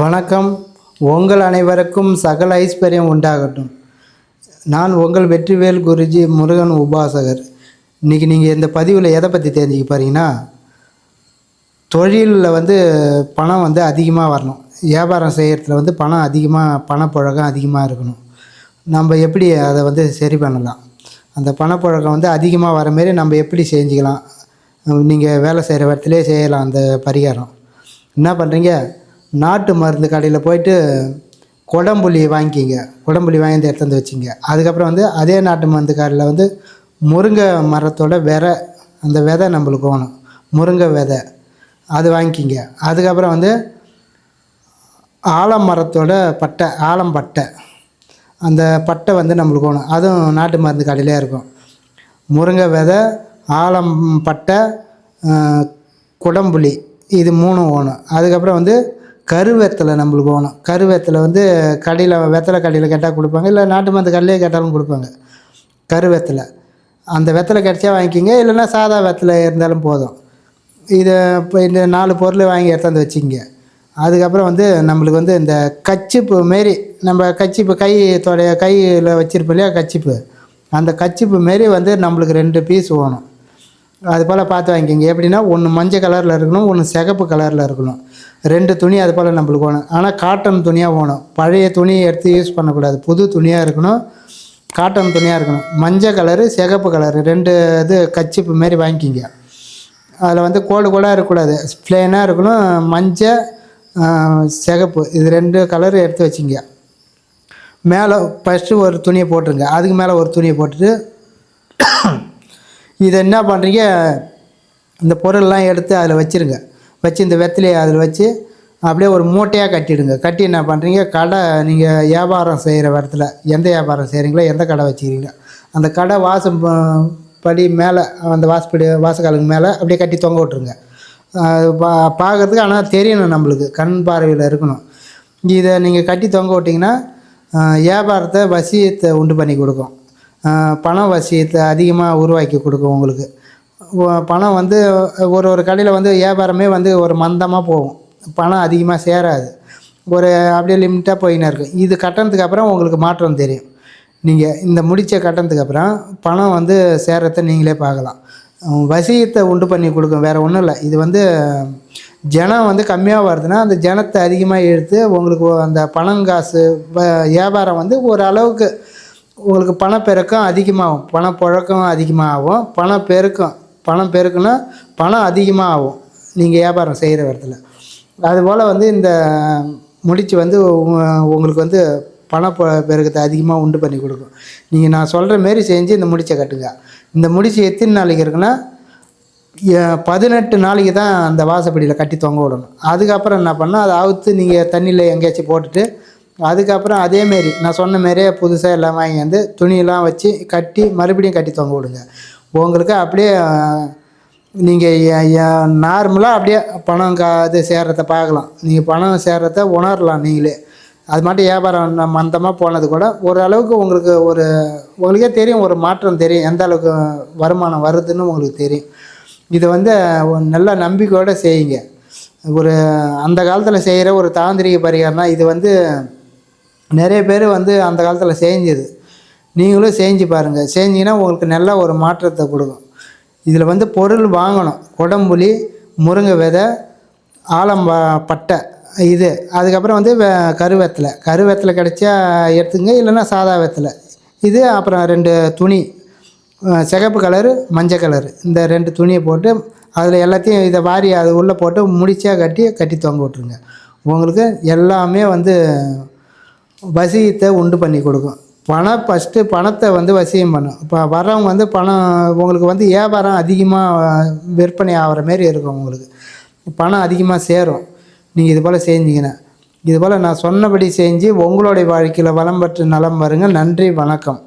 வணக்கம். உங்கள் அனைவருக்கும் சகல ஐஸ்வர்யம் உண்டாகட்டும். நான் உங்கள் வெற்றிவேல் குருஜி முருகன் உபாசகர். இன்றைக்கி நீங்கள் இந்த பதிவில் எதை பற்றி தெரிஞ்சுக்க பாருங்கன்னா தொழிலில் வந்து பணம் வந்து அதிகமாக வரணும். வியாபாரம் செய்கிறதுல வந்து பணம் அதிகமாக பணப்புழக்கம் அதிகமாக இருக்கணும். நம்ம எப்படி அதை வந்து சரி பண்ணலாம்? அந்த பணப்புழக்கம் வந்து அதிகமாக வர மாரி நம்ம எப்படி செஞ்சுக்கலாம்? நீங்கள் வேலை செய்கிற இடத்துலே செய்யலாம் அந்த பரிகாரம். என்ன பண்ணுறீங்க நாட்டு மருந்து கடையில் போயிட்டு குடம்புலி வாங்கிக்கிங்க. குடம்புலி வாங்கி வந்து எடுத்து வந்து வச்சிங்க. அதுக்கப்புறம் வந்து அதே நாட்டு மருந்து கடையில் வந்து முருங்கை மரத்தோட விதை அந்த விதை நம்மளுக்கு வேணும். முருங்கை விதை. அது வாங்கிக்கிங்க. அதுக்கப்புறம் வந்து ஆலமரத்தோட பட்டை ஆலம்பட்டை அந்த பட்டை வந்து நம்மளுக்கு வேணும். அதுவும் நாட்டு மருந்து கடையிலே இருக்கும். முருங்கை விதை ஆலம் பட்டை குடம்புளி இது மூணும் வேணும். அதுக்கப்புறம் வந்து கருவேத்தலை நம்மளுக்கு வேணும். கருவேத்தலை வந்து கடையில் வெத்தலை கடையில் கேட்டால் கொடுப்பாங்க. இல்லை நாட்டு மருந்து கடையிலே கேட்டாலும் கொடுப்பாங்க. கருவேத்தலை. அந்த வெத்தலை கிடச்சா வாங்கிக்கிங்க. இல்லைன்னா சாதா வெத்தலை இருந்தாலும் போதும். இதை இப்போ இந்த நாலு பொருள் வாங்கி எடுத்தாந்து வச்சுக்கிங்க. அதுக்கப்புறம் வந்து நம்மளுக்கு வந்து இந்த கச்சிப்பு மாரி நம்ம கச்சிப்பு கை தொடைய கையில் வச்சுருப்போம் இல்லையா கச்சிப்பு. அந்த கச்சிப்பு மாரி வந்து நம்மளுக்கு ரெண்டு பீஸ் வேணும். அது போல் பார்த்து வாங்கிக்கோங்க. எப்படின்னா ஒன்று மஞ்சள் கலரில் இருக்கணும் ஒன்று சிகப்பு கலரில் இருக்கணும். ரெண்டு துணி அது போல் நம்மளுக்கு வேணும். ஆனால் காட்டன் துணியாக வேணும். பழைய துணி எடுத்து யூஸ் பண்ணக்கூடாது. புது துணியாக இருக்கணும் காட்டன் துணியாக இருக்கணும். மஞ்சள் கலரு சிகப்பு கலரு ரெண்டு இது கச்சிப்பு மாரி வாங்கிக்கிங்க. அதில் வந்து கோடு கோடாக இருக்கக்கூடாது. ப்ளெயினாக இருக்கணும் மஞ்சள் சிகப்பு. இது ரெண்டு கலரு எடுத்து வச்சிங்க. மேலே ஃபஸ்ட்டு ஒரு துணியை போட்டுருங்க. அதுக்கு மேலே ஒரு துணியை போட்டுட்டு இதை என்ன பண்ணுறீங்க இந்த பொருள்லாம் எடுத்து அதில் வச்சுருங்க. வச்சு இந்த வெத்திலையை அதில் வச்சு அப்படியே ஒரு மூட்டையாக கட்டிடுங்க. கட்டி என்ன பண்ணுறீங்க கடை நீங்கள் வியாபாரம் செய்கிற இடத்துல எந்த வியாபாரம் செய்கிறீங்களோ எந்த கடை வச்சுக்கிறீங்க அந்த கடை வாசம் படி மேலே அந்த வாசப்படி வாசக்காலுக்கு மேலே அப்படியே கட்டி தொங்க விட்ருங்க பா பார்க்கறதுக்கு ஆனால் தெரியணும் நம்மளுக்கு. கண் பார்வையில் இருக்கணும். இதை நீங்கள் கட்டி தொங்க விட்டிங்கன்னா வியாபாரத்தை வசியத்தை உண்டு பண்ணி கொடுக்கும். பண வசியத்தை அதிகமாக உருவாக்கி கொடுக்கும் உங்களுக்கு. பணம் வந்து ஒரு ஒரு கடையில் வந்து வியாபாரமே வந்து ஒரு மந்தமாக போகும். பணம் அதிகமாக சேராது. ஒரு அப்படியே லிமிட்டாக போயின்னு இருக்கும். இது கட்டணத்துக்கு அப்புறம் உங்களுக்கு மாற்றம் தெரியும். நீங்கள் இந்த முடித்த கட்டணத்துக்கு அப்புறம் பணம் வந்து சேரத்தை நீங்களே பார்க்கலாம். வசியத்தை உண்டு பண்ணி கொடுக்கும். வேறு ஒன்றும் இல்லை. இது வந்து ஜனம் வந்து கம்மியாக வருதுன்னா அந்த ஜனத்தை அதிகமாக எடுத்து உங்களுக்கு அந்த பணம் காசு வியாபாரம் வந்து ஒரு அளவுக்கு உங்களுக்கு பணப்பெருக்கம் அதிகமாகும். பணப்புழக்கம் அதிகமாகும். பணப்பெருக்கம் பணம் பெருக்குன்னா பணம் அதிகமாக ஆகும் நீங்கள் வியாபாரம் செய்கிற இடத்துல. அதுபோல் வந்து இந்த முடிச்சு வந்து உங்களுக்கு வந்து பண பெருக்கத்தை அதிகமாக உண்டு பண்ணி கொடுக்கும். நீங்கள் நான் சொல்கிற மாரி செஞ்சு இந்த முடிச்சை கட்டுங்க. இந்த முடிச்சு எத்தனை நாளைக்கு இருக்குன்னா பதினெட்டு நாளைக்கு தான் அந்த வாசப்படியில் கட்டி தொங்க விடணும். அதுக்கப்புறம் என்ன பண்ணால் அதை அவுத்து நீங்கள் தண்ணியில் எங்கேயாச்சும் போட்டுட்டு அதுக்கப்புறம் அதேமாரி நான் சொன்ன மாரியே புதுசாக எல்லாம் வாங்கி வந்து துணியெல்லாம் வச்சு கட்டி மறுபடியும் கட்டி தொங்க விடுங்க. உங்களுக்கு அப்படியே நீங்கள் நார்மலாக அப்படியே பணம் கா இது சேர்றத பார்க்கலாம். நீங்கள் பணம் சேர்றத உணரலாம் நீங்களே. அது மட்டும் வியாபாரம் மந்தமாக போனது கூட ஓரளவுக்கு உங்களுக்கு ஒரு உங்களுக்கே தெரியும் ஒரு மாற்றம் தெரியும் எந்த அளவுக்கு வருமானம் வருதுன்னு உங்களுக்கு தெரியும். இது வந்து நல்ல நம்பிக்கையோடு செய்யுங்க. ஒரு அந்த காலத்தில் செய்கிற ஒரு தாந்திரிக பரிகாரம் இது வந்து நிறைய பேர் வந்து அந்த காலத்தில் செஞ்சது. நீங்களும் செஞ்சு பாருங்கள் செஞ்சிங்கன்னா உங்களுக்கு நல்ல ஒரு மாற்றத்தை கொடுக்கும். இதில் வந்து பொருள் வாங்கணும். குடம்புளி முருங்கை விதை ஆலம்பா பட்டை இது. அதுக்கப்புறம் வந்து வே- கருவேத்தலை கருவேத்தலை கிடச்சா எடுத்துங்க. இல்லைன்னா சாதா வெத்தலை இது அப்புறம் ரெண்டு துணி. சிகப்பு கலரு மஞ்சள் கலரு. இந்த ரெண்டு துணியை போட்டு அதில் எல்லாத்தையும் இதை வாரி அது உள்ளே போட்டு முடிச்சா கட்டி கட்டி தொங்க விட்ருங்க உங்களுக்கு எல்லாமே வந்து வசியத்தை உண்டு பண்ணி கொடுக்கும். பணம் ஃபஸ்ட்டு பணத்தை வந்து வசியம் பண்ணும். இப்போ வரவங்க வந்து பணம் உங்களுக்கு வந்து வியாபாரம் அதிகமாக விற்பனை ஆகிற மாரி இருக்கும் உங்களுக்கு. பணம் அதிகமாக சேரும். நீங்கள் இது போல் செஞ்சீங்கன்னா. இது போல் நான் சொன்னபடி செஞ்சு உங்களுடைய வாழ்க்கையில் வளம் பெற்று நலம் வருங்க. நன்றி வணக்கம்.